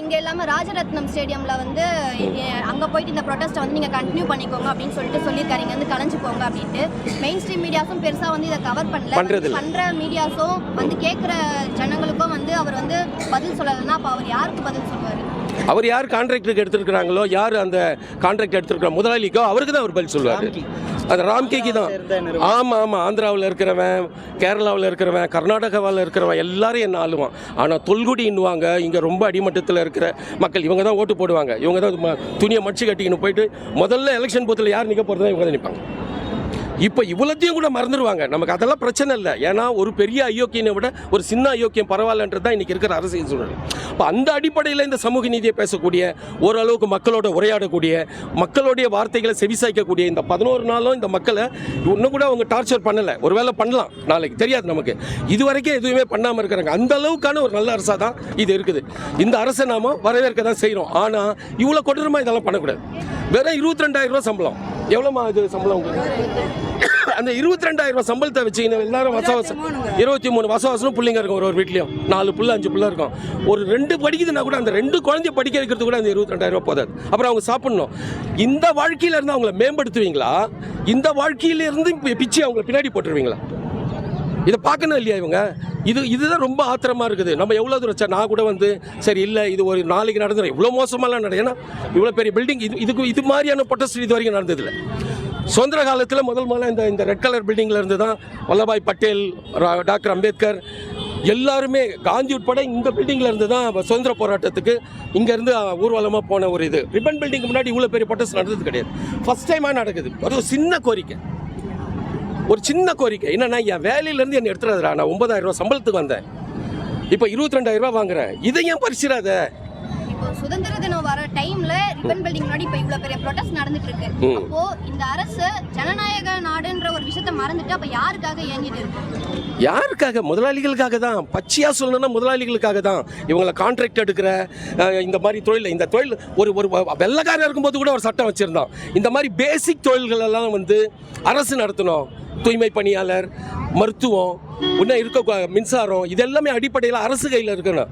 இங்க இல்லாம ராஜரத்னம் ஸ்டேடியம்ல வந்து அங்க போயிட்டு இந்த ப்ரொடெஸ்ட்டை வந்து நீங்க கண்டினியூ பண்ணிக்கோங்க அப்படின்னு சொல்லிட்டு சொல்லியிருக்காரு. இங்க வந்து கலைஞ்சு போங்க அப்படின்ட்டு. மெயின் ஸ்ட்ரீம் மீடியாஸும் பெருசா வந்து இதை கவர் பண்ணல. பண்ற மீடியாஸும் வந்து கேட்குற ஜனங்களுக்கும் வந்து அவர் வந்து பதில் சொல்லலைன்னா அப்ப அவர் யாருக்கு பதில் சொல்லுவாரு அவர் யார் கான்ட்ராக்டுக்கு எடுத்திருக்கிறாங்களோ யார் அந்த கான்ட்ராக்ட் எடுத்திருக்கிற முதலாளிக்கோ அவருக்கு தான் அவர் பதில் சொல்லுவார். அது ராம்கேக்கு தான். ஆமாம் ஆமாம் ஆந்திராவில் இருக்கிறவன் கேரளாவில் இருக்கிறவன் கர்நாடகாவில் இருக்கிறவன் எல்லாரும் என்ன ஆளுவான். ஆனால் தொல்குடின்னுவாங்க இங்கே ரொம்ப அடிமட்டத்தில் இருக்கிற மக்கள் இவங்க தான் ஓட்டு போடுவாங்க. இவங்க தான் துணியை மடிச்சு கட்டிக்கின்னு போயிட்டு முதல்ல எலெக்ஷன் பூத்தில் யார் நிற்க போகிறதா இவங்க தான் நிற்பாங்க இப்போ இவ்வளோத்தையும் கூட மறந்துடுவாங்க நமக்கு அதெல்லாம் பிரச்சனை இல்லை. ஏன்னா ஒரு பெரிய அயோக்கியனை விட ஒரு சின்ன அயோக்கியம் பரவாயில்லன்றது தான் இன்றைக்கி இருக்கிற அரசியல் சூழல். இப்போ அந்த அடிப்படையில் இந்த சமூக நீதியை பேசக்கூடிய ஓரளவுக்கு மக்களோட உரையாடக்கூடிய மக்களுடைய வார்த்தைகளை செவிசாய்க்கக்கூடிய இந்த பதினோரு நாளும் இந்த மக்களை இன்னும் கூட அவங்க டார்ச்சர் பண்ணலை. ஒருவேளை பண்ணலாம். நாளைக்கு தெரியாது நமக்கு. இது வரைக்கும் எதுவுமே பண்ணாமல் இருக்கிறாங்க. அந்த அளவுக்கான ஒரு நல்ல அரசாக தான் இது இருக்குது. இந்த அரசை நாம வரவேற்க தான் செய்கிறோம் ஆனால் இவ்வளோ கொடூரமாக இதெல்லாம் பண்ணக்கூடாது. வெறும் இருபத்தி ரெண்டாயிரம் ரூபா சம்பளம். எவ்வளோமா இது சம்பளம் உங்களுக்கு? அந்த இருபத்தி ரெண்டாயிரம் ரூபாய் சம்பளத்தை வச்சுக்கின்னு எல்லாரும் வச வசம் இருபத்தி மூணு வச வசனம் பிள்ளைங்க இருக்கும் ஒரு ஒரு வீட்லையும். நாலு புள்ள அஞ்சு புள்ள இருக்கும். ஒரு ரெண்டு படிக்குதுன்னா கூட அந்த ரெண்டு குழந்தைய படிக்க வைக்கிறது கூட அந்த இருபத்தி ரெண்டாயிரம் ரூபாய் போதாது. அப்புறம் அவங்க சாப்பிடணும். இந்த வாழ்க்கையில இருந்து அவங்கள மேம்படுத்துவீங்களா? இந்த வாழ்க்கையில இருந்து பிச்சு அவங்கள பின்னாடி போட்டுருவீங்களா? இதை பார்க்கணும் இல்லையா இவங்க? இது இதுதான் ரொம்ப ஆத்திரமா இருக்குது. நம்ம எவ்வளோ தூரம் சார் நான் கூட வந்து சரி இல்லை இது ஒரு நாளைக்கு நடந்துடும் இவ்வளோ மோசமாலாம் நடக்கும் ஏன்னா இவ்வளோ பெரிய பில்டிங் இது இதுக்கு இது மாதிரியான protest இது வரைக்கும் நடந்ததில்லை. சுதந்திர காலத்தில் முதல் முதல்ல இந்த இந்த ரெட் கலர் பில்டிங்கில் இருந்து தான் வல்லபாய் பட்டேல் ரா- டாக்டர் அம்பேத்கர் எல்லாருமே காந்தி உட்பட இந்த பில்டிங்கில் இருந்து தான் சுதந்திர போராட்டத்துக்கு இங்கேருந்து ஊர்வலமாக போன ஒரு இது. ரிப்பன் பில்டிங் முன்னாடி இவ்வளோ பெரிய protest நடந்தது கிடையாது. ஃபர்ஸ்ட் டைமாக நடக்குது. அது ஒரு சின்ன கோரிக்கை. ஒரு சின்ன கோரிக்கை. என்னன்னா என் வேலையிலேருந்து என்னை எடுத்துறாதுடா நான் ஒன்பதாயிரம் ரூபாய் சம்பளத்துக்கு வந்தேன். இப்போ இருபத்தி ரெண்டாயிரம் ரூபாய் வாங்குறேன். இதை ஏன் பறிச்சிடாத? இப்போ சுதந்திர தினம் வர டைம்ல ரிப்பன் பில்டிங் முன்னாடி இப்போ இவ்வளவு பெரிய ப்ரொடெஸ்ட் நடந்துட்டு இருக்கு. அப்போ இந்த அரசு ஜனநாயக நாடுன்ற ஒரு விஷயத்த மறந்துட்டு அப்ப யாருக்காக இயங்கிட்டு இருக்கு? யாருக்காக? முதலாளிகளுக்காக தான். பச்சையாக சொல்லணும்னா முதலாளிகளுக்காக தான். இவங்களை கான்ட்ராக்ட் எடுக்கிற இந்த மாதிரி தொழில் இந்த தொழில் ஒரு ஒரு வெள்ளக்காரன் இருக்கும்போது கூட ஒரு சட்டம் வச்சுருந்தோம் இந்த மாதிரி பேசிக் தொழில்கள் எல்லாம் வந்து அரசு நடத்தணும். தூய்மை பணியாளர் மருத்துவம் இன்னும் இருக்க மின்சாரம் இது எல்லாமே அடிப்படையில் அரசு கையில் இருக்கணும்.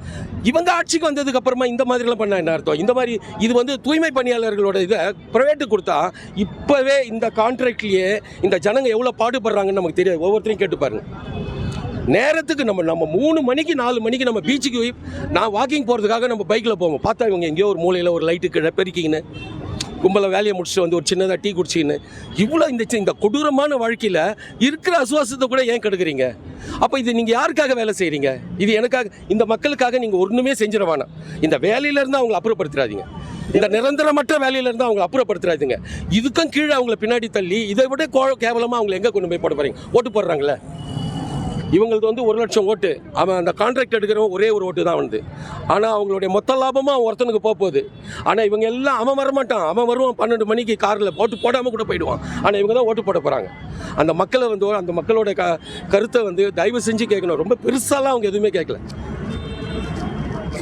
இவங்க ஆட்சிக்கு வந்ததுக்கு அப்புறமா இந்த மாதிரிலாம் பண்ண என்ன அர்த்தம்? இந்த மாதிரி இது வந்து தூய்மை பணியாளர்களோட இதை ப்ரைவேட்டு கொடுத்தா இப்போவே இந்த கான்ட்ராக்ட்லேயே இந்த ஜனங்க எவ்வளோ பாடுபடுறாங்கன்னு நமக்கு தெரியாது. ஒவ்வொருத்தரையும் கேட்டு பாருங்க. நேரத்துக்கு நம்ம நம்ம மூணு மணிக்கு நாலு மணிக்கு நம்ம பீச்சுக்கு போய் நான் வாக்கிங் போகிறதுக்காக நம்ம பைக்கில் போவோம். பார்த்தா இவங்க எங்கேயோ ஒரு மூலையில் ஒரு லைட்டு கீழே பெருக்கிக்கின்னு. கும்பலை வேலையை முடிச்சுட்டு வந்து ஒரு சின்னதாக டீ குடிச்சின்னு இவ்வளோ இந்த சி- இந்த கொடூரமான வாழ்க்கையில் இருக்கிற அசுவாசத்தை கூட ஏன் கெடுக்குறீங்க? அப்போ இது நீங்கள் யாருக்காக வேலை செய்கிறீங்க இது எனக்காக இந்த மக்களுக்காக நீங்கள் ஒன்றுமே செஞ்சிட வேணாம். இந்த வேலையிலேருந்து அவங்களை அப்புறப்படுத்திடாதீங்க. இந்த நிரந்தரமற்ற வேலையிலேருந்து அவங்களை அப்புறப்படுத்துறாதுங்க இதுக்கும் கீழே அவங்களை பின்னாடி தள்ளி இதை விட கோ கேவலமாக அவங்களை எங்கே கொண்டு போய் போட போகிறீங்க ஓட்டு போடுறாங்களே இவங்களுக்கு வந்து ஒரு லட்சம் ஓட்டு. அவன் அந்த கான்ட்ராக்ட் எடுக்கிறவன் ஒரே ஒரு ஓட்டு தான் வந்து. ஆனால் அவங்களுடைய மொத்த லாபமும் அவன் ஒருத்தனுக்கு போக போகுது. ஆனால் இவங்க எல்லாம் அவன் வரமாட்டான் அவன் வருவான் பன்னெண்டு மணிக்கு காரில் ஓட்டு போடாமல் கூட போயிடுவான். ஆனால் இவங்க தான் ஓட்டு போட போகிறாங்க அந்த மக்களை வந்து அந்த மக்களோட க கருத்தை வந்து தயவு செஞ்சு கேட்கணும். ரொம்ப பெருசாலாம் அவங்க எதுவுமே கேட்கல.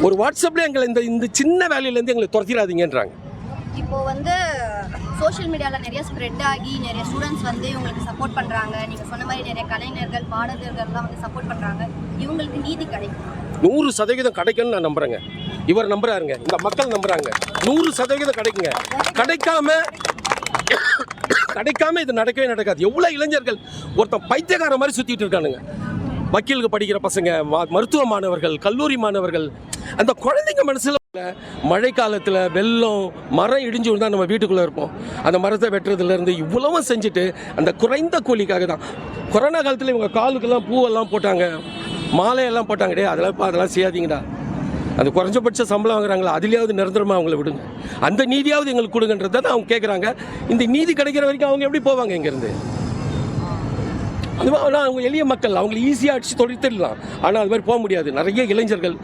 ஒரு வாட்ஸ்அப்பில் எங்களை இந்த இந்த சின்ன வேலையிலேருந்து எங்களை துரத்திடாதீங்கன்றாங்க. இப்போ வந்து சோஷியல் மீடியாவில் நிறைய ஸ்ப்ரெட் ஆகி நிறைய ஸ்டூடெண்ட்ஸ் வந்து இவங்களுக்கு சப்போர்ட் பண்ணுறாங்க நீங்கள் சொன்ன மாதிரி நிறைய கலைஞர்கள் பாடகர்கள்லாம் வந்து சப்போர்ட் பண்ணுறாங்க இவங்களுக்கு நீதி கிடைக்கும்? நூறு சதவீதம் கிடைக்கும்னு நான் நம்புறேங்க. இவர் நம்புறாருங்க. இந்த மக்கள் நம்புறாங்க. நூறு சதவீதம் கிடைக்குங்க. கிடைக்காம கிடைக்காம இது நடக்கவே நடக்காது. எவ்வளோ இளைஞர்கள் ஒருத்தன் பைத்தியக்கார மாதிரி சுற்றிட்டு இருக்கானுங்க. வக்கீலுக்கு படிக்கிற பசங்க ம- மருத்துவ மாணவர்கள் கல்லூரி மாணவர்கள் அந்த குழந்தைங்க மனசில் மழை காலத்தில் வெள்ளம் மரம் இடிஞ்சு விழுந்தா நம்ம வீட்டுக்குள்ளே இருப்போம். அந்த மரத்தை வெட்டுறதுலேருந்து இவ்வளவும் செஞ்சுட்டு அந்த குறைந்த கூலிக்காக தான். கொரோனா காலத்தில் இவங்க காலுக்கெல்லாம் பூவெல்லாம் போட்டாங்க. மாலையெல்லாம் போட்டாங்க. டே அதெல்லாம் இப்போ அதெல்லாம் செய்யாதீங்கடா. அது குறைஞ்சபட்ச சம்பளம் வாங்குறாங்களா? அதுலேயாவது நிரந்தரமாக அவங்கள விடுங்க. அந்த நீதியாவது எங்களுக்கு கொடுங்கன்றதை தான் அவங்க கேட்குறாங்க இந்த நீதி கிடைக்கிற வரைக்கும் அவங்க எப்படி போவாங்க இங்கேருந்து? அது மா- அவங்க எளிய மக்கள். அவங்களை ஈஸியாக அடித்து தொழித்திடலாம் ஆனால் அது மாதிரி போக முடியாது. நிறைய இளைஞர்கள்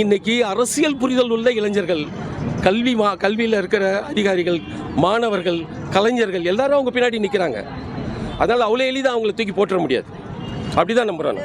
இன்னைக்கு அரசியல் புரிதல் உள்ள இளைஞர்கள் கல்வி மா கல்வியில் இருக்கிற அதிகாரிகள் மாணவர்கள் கலைஞர்கள் எல்லாரும் அவங்க பின்னாடி நிற்கிறாங்க அதனால் அவ்வளோ எளிதாக அவங்களை தூக்கி போட்டுற முடியாது. அப்படி தான் நம்புகிறாங்க